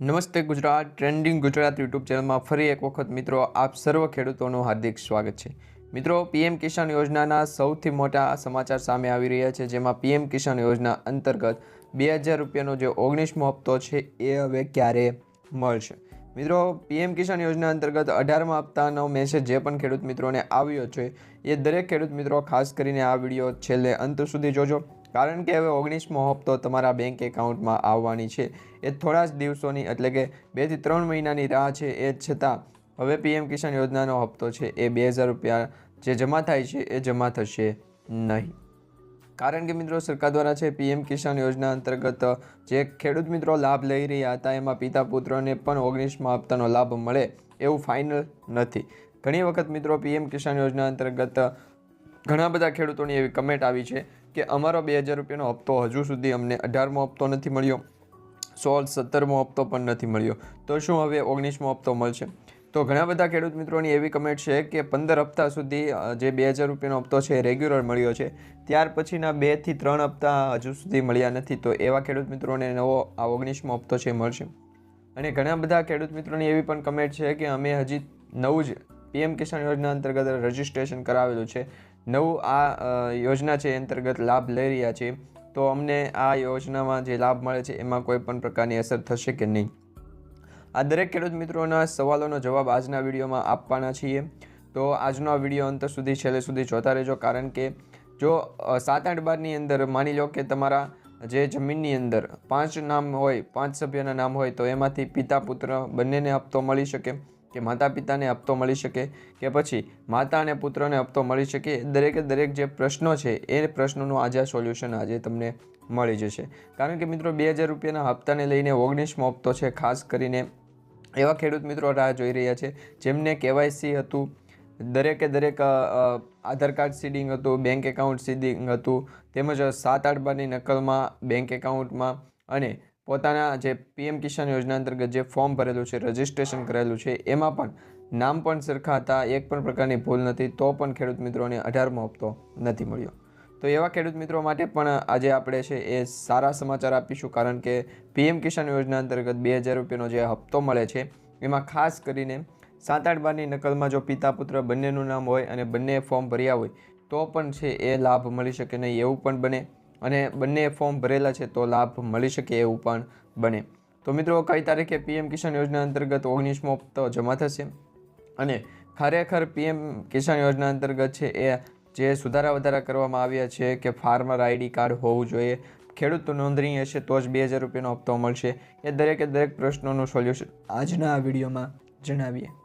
નમસ્તે Gujarat trending Gujarat YouTube ચેનલમાં ફરી એક વખત મિત્રો આપ સર્વ ખેડૂતોનું હાર્દિક સ્વાગત છે. મિત્રો, પીએમ કિસાન યોજનાના સૌથી મોટા સમાચાર સામે આવી રહ્યા છે, જેમાં પીએમ કિસાન યોજના અંતર્ગત બે હજાર રૂપિયાનો જે ઓગણીસમો હપ્તો છે, એ હવે ક્યારે મળશે? મિત્રો, પીએમ કિસાન યોજના અંતર્ગત અઢારમા હપ્તાનો મેસેજ જે પણ ખેડૂત મિત્રોને આવ્યો છે, એ દરેક ખેડૂત મિત્રો ખાસ કરીને આ વીડિયો છેલ્લે અંત સુધી જોજો. કારણ કે હવે ઓગણીસમો હપ્તો તમારા બેંક એકાઉન્ટમાં આવવાની છે. એ થોડા જ દિવસોની, એટલે કે બેથી ત્રણ મહિનાની રાહ છે. એ છતાં, હવે પીએમ કિસાન યોજનાનો હપ્તો છે એ બે હજાર રૂપિયા જે જમા થાય છે એ જમા થશે નહીં. કારણ કે મિત્રો, સરકાર દ્વારા છે પીએમ કિસાન યોજના અંતર્ગત જે ખેડૂત મિત્રો લાભ લઈ રહ્યા હતા, એમાં પિતા પુત્રને પણ ઓગણીસમા હપ્તાનો લાભ મળે એવું ફાઇનલ નથી. ઘણી વખત મિત્રો પીએમ કિસાન યોજના અંતર્ગત ઘણા બધા ખેડૂતોની એવી કમેન્ટ આવી છે કે અમારો બે હજાર રૂપિયાનો હપ્તો હજુ સુધી અમને અઢારમો હપ્તો નથી મળ્યો, સોળ સત્તરમો હપ્તો પણ નથી મળ્યો. તો શું હવે ઓગણીસમો હપ્તો મળશે? તો ઘણા બધા ખેડૂત મિત્રોની એવી કમેન્ટ છે કે પંદર હપ્તા સુધી જે બે હજાર રૂપિયાનો હપ્તો છે એ રેગ્યુલર મળ્યો છે. ત્યાર પછીના બેથી ત્રણ હપ્તા હજુ સુધી મળ્યા નથી. તો એવા ખેડૂત મિત્રોને નવો આ ઓગણીસમો હપ્તો છે મળશે. અને ઘણા બધા ખેડૂત મિત્રોની એવી પણ કમેન્ટ છે કે અમે હજી નવું જ પીએમ કિસાન યોજના અંતર્ગત રજિસ્ટ્રેશન કરાવેલું છે. નવું આ યોજના છે અંતર્ગત લાભ લઈ રહ્યા છે. તો અમને આ યોજનામાં જે લાભ મળે છે એમાં કોઈ પણ પ્રકારની અસર થશે કે નહીં? આ દરેક ખેડૂત મિત્રોના સવાલોનો જવાબ આજના વિડીયોમાં આપવાના છીએ. તો આજનો આ વીડિયો અંત સુધી છેલ્લે સુધી જોતા રહેજો, કારણ કે જો સાત આઠ બારની અંદર માની લો કે તમારા જે જમીનની અંદર પાંચ નામ હોય, પાંચ સભ્યના નામ હોય, તો એમાંથી પિતા પુત્ર બંનેને હપ્તો મળી શકે. કે માતા પિતાને હપ્તો મળી શકે કે પછી માતા અને પુત્રને હપ્તો મળી શકે, દરેકે દરેક જે પ્રશ્નો છે એ પ્રશ્નોનું આજે સોલ્યુશન આજે તમને મળી જશે. કારણ કે મિત્રો બે હજાર રૂપિયાના હપ્તાને લઈને ઓગણીસમો હપ્તો છે, ખાસ કરીને એવા ખેડૂત મિત્રો રાહ જોઈ રહ્યા છે, જેમને કેવાયસી હતું, દરેકે દરેક આધાર કાર્ડ સીડિંગ હતું, બેંક એકાઉન્ટ સીડિંગ હતું, તેમજ સાત આઠ બારની નકલમાં બેંક એકાઉન્ટમાં અને પોતાના જે પીએમ કિસાન યોજના અંતર્ગત જે ફોર્મ ભરેલું છે, રજિસ્ટ્રેશન કરેલું છે, એમાં પણ નામ પણ સરખા હતા, એક પણ પ્રકારની ભૂલ નથી, તો પણ ખેડૂત મિત્રોને અઢારમો હપ્તો નથી મળ્યો. તો એવા ખેડૂત મિત્રો માટે પણ આજે આપણે છે એ સારા સમાચાર આપીશું, કારણ કે પીએમ કિસાન યોજના અંતર્ગત બે હજાર રૂપિયાનો જે હપ્તો મળે છે, એમાં ખાસ કરીને સાત આઠ બારની નકલમાં જો પિતા પુત્ર બંનેનું નામ હોય અને બંને ફોર્મ ભર્યા હોય, તો પણ છે એ લાભ મળી શકે નહીં, એવું પણ બને. અને બંને ફોર્મ ભરેલા છે તો લાભ મળી શકે એવું પણ બને. તો મિત્રો, કઈ તારીખે પીએમ કિસાન યોજના અંતર્ગત ઓગણીસમો હપ્તો જમા થશે? અને ખરેખર પીએમ કિસાન યોજના અંતર્ગત છે એ જે સુધારા વધારા કરવામાં આવ્યા છે કે ફાર્મર આઈડી કાર્ડ હોવું જોઈએ ખેડૂત નોંધણી હશે તો જ બે હજાર રૂપિયાનો હપ્તો મળશે. એ દરેકે દરેક પ્રશ્નોનું સોલ્યુશન આજના આ વિડીયોમાં જણાવીએ.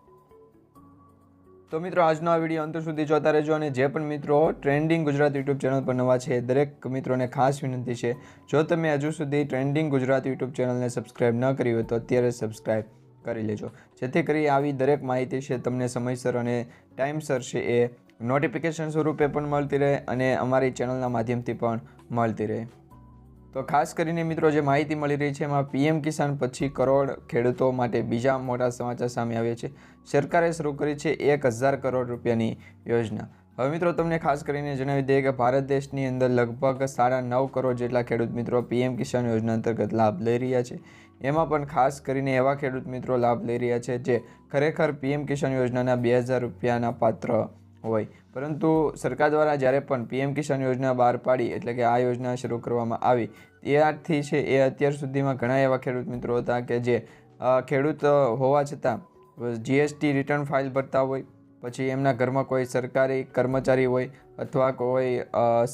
તો મિત્રો, આજનો આ વીડિયો અંત સુધી જોતા રહેજો અને જે પણ મિત્રો ટ્રેન્ડિંગ ગુજરાત યુટ્યુબ ચેનલ પર નવા છે, દરેક મિત્રોને ખાસ વિનંતી છે, જો તમે હજુ સુધી ટ્રેન્ડિંગ ગુજરાત યુટ્યુબ ચેનલને સબસ્ક્રાઈબ ન કરી હોય તો અત્યારે સબસ્ક્રાઈબ કરી લેજો. જેથી કરી આવી દરેક માહિતી છે તમને સમયસર અને ટાઈમસર છે એ નોટિફિકેશન સ્વરૂપે પણ મળતી રહે અને અમારી ચેનલના માધ્યમથી પણ મળતી રહે. તો ખાસ કરીને મિત્રો જે માહિતી મળી રહી છે એમાં પીએમ કિસાન પછી કરોડ ખેડૂતો માટે બીજા મોટા સમાચાર સામે આવ્યા છે. સરકારે શરૂ કરી છે એક હજાર કરોડ રૂપિયાની યોજના. હવે મિત્રો તમને ખાસ કરીને જણાવી દઈએ કે ભારત દેશની અંદર લગભગ સાડા નવ કરોડ જેટલા ખેડૂત મિત્રો પીએમ કિસાન યોજના અંતર્ગત લાભ લઈ રહ્યા છે. એમાં પણ ખાસ કરીને એવા ખેડૂત મિત્રો લાભ લઈ રહ્યા છે જે ખરેખર પીએમ કિસાન યોજનાના બે હજાર રૂપિયાના પાત્ર હોય. પરંતુ સરકાર દ્વારા જ્યારે પણ પીએમ કિસાન યોજના બહાર પાડી એટલે કે આ યોજના શરૂ કરવામાં આવી, ત્યારથી છે એ અત્યાર સુધીમાં ઘણા એવા ખેડૂત મિત્રો હતા કે જે ખેડૂત હોવા છતાં જીએસટી રિટર્ન ફાઇલ ભરતા હોય, પછી એમના ઘરમાં કોઈ સરકારી કર્મચારી હોય અથવા કોઈ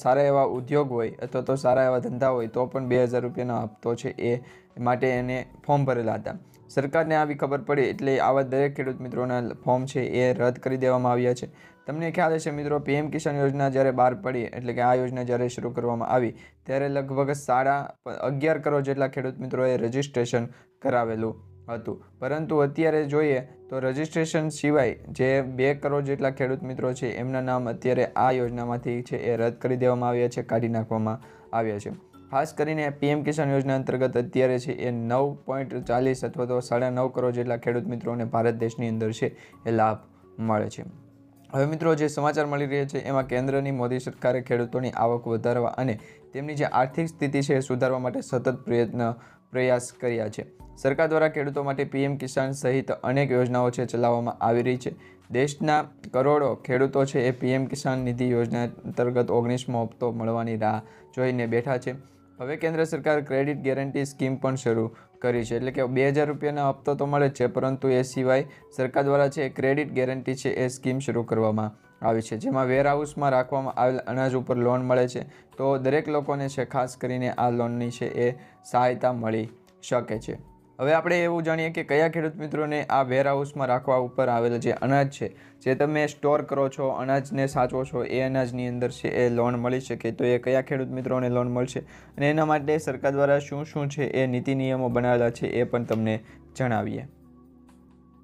સારા એવા ઉદ્યોગ હોય અથવા તો સારા એવા ધંધા હોય, તો પણ બે હજાર રૂપિયાનો હપ્તો છે એ માટે એને ફોર્મ ભરેલા હતા. સરકારને આવી ખબર પડી એટલે આવા દરેક ખેડૂત મિત્રોના ફોર્મ છે એ રદ કરી દેવામાં આવ્યા છે. તમને ખ્યાલ હશે મિત્રો, પીએમ કિસાન યોજના જ્યારે બહાર પડી, એટલે કે આ યોજના જ્યારે શરૂ કરવામાં આવી, ત્યારે લગભગ સાડા અગિયાર કરોડ જેટલા ખેડૂત મિત્રોએ રજિસ્ટ્રેશન કરાવેલું હતું. પરંતુ અત્યારે જોઈએ તો રજિસ્ટ્રેશન સિવાય જે બે કરોડ જેટલા ખેડૂત મિત્રો છે, એમના નામ અત્યારે આ યોજનામાંથી છે એ રદ કરી દેવામાં આવ્યા છે, કાઢી નાખવામાં આવ્યા છે. ખાસ કરીને પીએમ કિસાન યોજના અંતર્ગત અત્યારે છે એ નવ પોઈન્ટ ચાલીસ અથવા તો સાડા નવ કરોડ જેટલા ખેડૂત મિત્રોને ભારત દેશની અંદર છે એ લાભ મળે છે. હવે મિત્રો જે સમાચાર મળી રહ્યા છે, એમાં કેન્દ્રની મોદી સરકારે ખેડૂતોની આવક વધારવા અને તેમની જે આર્થિક સ્થિતિ છે એ સુધારવા માટે સતત પ્રયત્ન, પ્રયાસ કર્યા છે. સરકાર દ્વારા ખેડૂતો માટે પીએમ કિસાન સહિત અનેક યોજનાઓ છે ચલાવવામાં આવી રહી છે. દેશના કરોડો ખેડૂતો છે એ પીએમ કિસાન નિધિ યોજના અંતર્ગત ઓગણીસમો હપ્તો મળવાની રાહ જોઈને બેઠા છે. હવે કેન્દ્ર સરકાર ક્રેડિટ ગેરંટી સ્કીમ પણ શરૂ કરી છે. એટલે કે બે હજાર રૂપિયાના હપ્તો તો મળે છે, પરંતુ એ સિવાય સરકાર દ્વારા છે ક્રેડિટ ગેરંટી છે એ સ્કીમ શરૂ કરવામાં આવી છે. જેમાં વેરહાઉસમાં રાખવામાં આવેલ અનાજ ઉપર લોન મળે છે, તો દરેક લોકોને છે, ખાસ કરીને આ લોનની છે એ સહાયતા મળી શકે છે. હવે આપણે એવું જાણીએ કે કયા ખેડૂત મિત્રોને આ વેરહાઉસમાં રાખવા ઉપર આવેલ જે અનાજ છે, જે તમે સ્ટોર કરો છો, અનાજને સાચવો છો, એ અનાજની અંદર છે, એ લોન મળી શકે તો એ કયા ખેડૂત મિત્રોને લોન મળશે અને એના માટે સરકાર દ્વારા શું શું છે, એ નીતિ નિયમો બનાવેલા છે, એ પણ તમને જણાવીએ.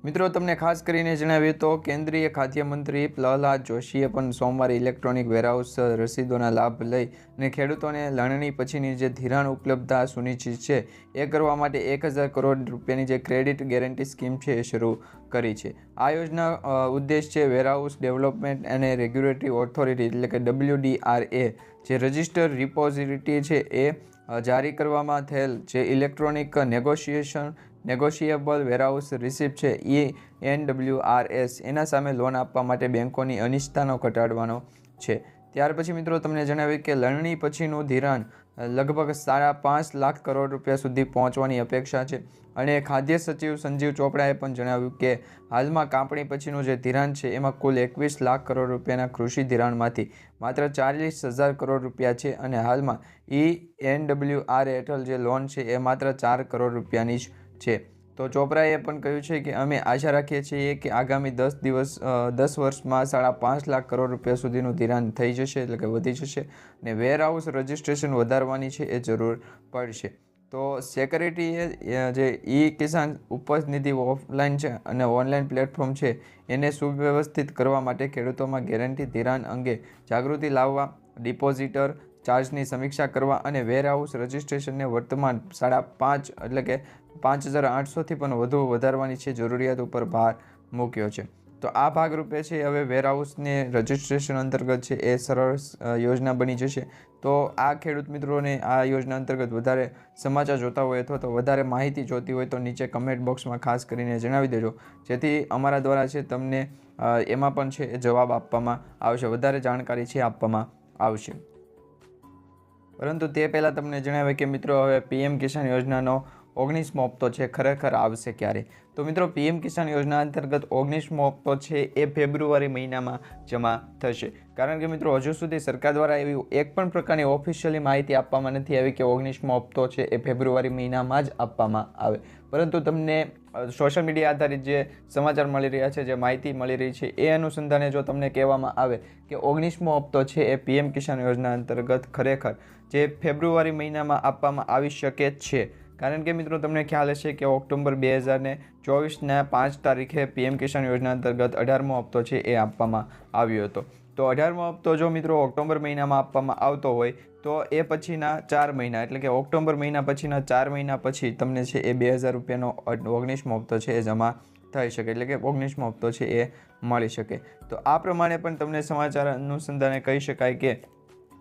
મિત્રો, તમને ખાસ કરીને જણાવીએ તો કેન્દ્રીય ખાદ્ય મંત્રી પ્રહલાદ જોશીએ પણ સોમવારે ઇલેક્ટ્રોનિક વેરહાઉસ રસીદોના લાભ લઈ અને ખેડૂતોને લણણી પછીની જે ધિરાણ ઉપલબ્ધતા સુનિશ્ચિત છે, એ કરવા માટે એક હજાર કરોડ રૂપિયાની જે ક્રેડિટ ગેરંટી સ્કીમ છે, એ શરૂ કરી છે. આ યોજના ઉદ્દેશ છે વેરહાઉસ ડેવલપમેન્ટ અને રેગ્યુલેટરી ઓથોરિટી, એટલે કે ડબલ્યુડીઆરએ જે રજિસ્ટર રિપોઝિટરી છે, એ જારી કરવામાં થયેલ જે electronic negotiation negotiable warehouse receipt છે E E N W R S એના સામે લોન આપવા માટે બેંકોની અનિષ્ઠાનો ઘટાડવાનો છે. ત્યાર પછી મિત્રો તમને જણાવ્યું કે લણણી પછીનું ધિરાણ લગભગ સાડા પાંચ લાખ કરોડ રૂપિયા સુધી પહોંચવાની અપેક્ષા છે. અને ખાદ્ય સચિવ સંજીવ ચોપડાએ પણ જણાવ્યું કે હાલમાં કાપણી પછીનું જે ધિરાણ છે, એમાં કુલ એકવીસ લાખ કરોડ રૂપિયાના કૃષિ ધિરાણમાંથી માત્ર ચાલીસ હજાર કરોડ રૂપિયા છે અને હાલમાં ઈ એન ડબલ્યુ હેઠળ જે લોન છે, એ માત્ર ચાર કરોડ રૂપિયાની જ છે. તો ચોપરાએ પણ કહ્યું છે કે અમે આશા રાખીએ છીએ કે આગામી દસ દિવસ દસ વર્ષમાં સાડા પાંચ લાખ કરોડ રૂપિયા સુધીનું ધિરાણ થઈ જશે, એટલે કે વધી જશે અને વેરહાઉસ રજિસ્ટ્રેશન વધારવાની છે એ જરૂર પડશે. તો સેક્યુરિટીએ જે ઈ કિસાન ઉપજ નિધિ ઓફલાઈન છે અને ઓનલાઈન પ્લેટફોર્મ છે, એને સુવ્યવસ્થિત કરવા માટે ખેડૂતોમાં ગેરંટી ધિરાણ અંગે જાગૃતિ લાવવા, ડિપોઝિટર ચાર્જની સમીક્ષા કરવા અને વેરહાઉસ રજિસ્ટ્રેશનને વર્તમાન સાડા પાંચ એટલે કે પાંચ હજાર આઠસોથી પણ વધુ વધારવાની છે જરૂરિયાત ઉપર ભાર મૂક્યો છે. તો આ ભાગરૂપે છે હવે વેરહાઉસને રજિસ્ટ્રેશન અંતર્ગત છે એ સરળ યોજના બની જશે. તો આ ખેડૂત મિત્રોને આ યોજના અંતર્ગત વધારે સમાચાર જોતા હોય અથવા તો વધારે માહિતી જોતી હોય તો નીચે કમેન્ટ બોક્સમાં ખાસ કરીને જણાવી દેજો. જેથી અમારા દ્વારા છે તમને એમાં પણ છે જવાબ આપવામાં આવશે. વધારે જાણકારી છે આપવામાં આવશે. પરંતુ તે પહેલાં તમને જણાવે કે મિત્રો હવે પીએમ કિસાન યોજનાનો ઓગણીસમો હપ્તો છે, ખરેખર આવશે ક્યારે? તો મિત્રો, પીએમ કિસાન યોજના અંતર્ગત ઓગણીસમો હપ્તો છે, એ ફેબ્રુઆરી મહિનામાં જમા થશે. કારણ કે મિત્રો, હજુ સુધી સરકાર દ્વારા એવી એક પણ પ્રકારની ઓફિશિયલી માહિતી આપવામાં નથી આવી કે ઓગણીસમો હપ્તો છે, એ ફેબ્રુઆરી મહિનામાં જ આપવામાં આવે. પરંતુ તમને સોશિયલ મીડિયા આધારિત જે સમાચાર મળી રહ્યા છે, જે માહિતી મળી રહી છે, એ અનુસંધાને જો તમને કહેવામાં આવે કે ઓગણીસમો હપ્તો છે, એ પીએમ કિસાન યોજના અંતર્ગત ખરેખર જે ફેબ્રુઆરી મહિનામાં આપવામાં આવી શકે છે કારણ કે મિત્રો તમને ખ્યાલ હશે કે ઓક્ટોબર બે હજારને ચોવીસના પાંચ તારીખે પીએમ કિસાન યોજના અંતર્ગત અઢારમો હપ્તો છે એ આપવામાં આવ્યો હતો. તો અઢારમો હપ્તો જો મિત્રો ઓક્ટોબર મહિનામાં આપવામાં આવતો હોય, તો એ પછીના ચાર મહિના, એટલે કે ઓક્ટોબર મહિના પછીના ચાર મહિના પછી તમને છે એ બે હજાર રૂપિયાનો ઓગણીસમો હપ્તો છે એ જમા થઈ શકે, એટલે કે ઓગણીસમો હપ્તો છે એ મળી શકે. તો આ પ્રમાણે પણ તમને સમાચાર અનુસંધાને કહી શકાય કે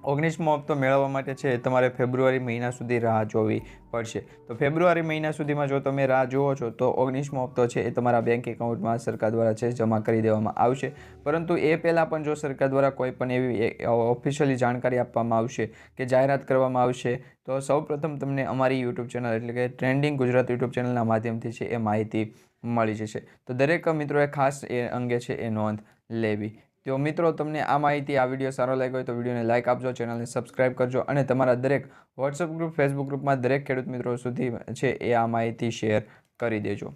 ઓગણીસમો હપ્તો મેળવવા માટે છે, તમારે ફેબ્રુઆરી મહિના સુધી રાહ જોવી પડશે. તો ફેબ્રુઆરી મહિના સુધીમાં જો તમે રાહ જુઓ છો, તો ઓગણીસમો હપ્તો છે એ તમારા બેંક એકાઉન્ટમાં સરકાર દ્વારા છે, જમા કરી દેવામાં આવશે. પરંતુ એ પહેલાં પણ જો સરકાર દ્વારા કોઈ પણ એવી ઓફિશિયલી જાણકારી આપવામાં આવશે કે જાહેરાત કરવામાં આવશે, તો સૌપ્રથમ તમને અમારી યુટ્યુબ ચેનલ એટલે કે ટ્રેન્ડિંગ ગુજરાત યુટ્યુબ ચેનલના માધ્યમથી છે એ માહિતી મળી જશે. તો દરેક મિત્રોએ ખાસ એ અંગે છે એ નોંધ લેવી તો મિત્રો, તમને આ માહિતી, આ વીડિયો સારો લાગ્યો હોય તો વિડીયોને લાઇક આપજો ચેનલને સબસ્ક્રાઇબ કરજો અને તમારા દરેક વોટ્સઅપ ગ્રુપ ફેસબુક ગ્રુપમાં દરેક ખેડૂત મિત્રો સુધી છે એ આ માહિતી શેર કરી દેજો.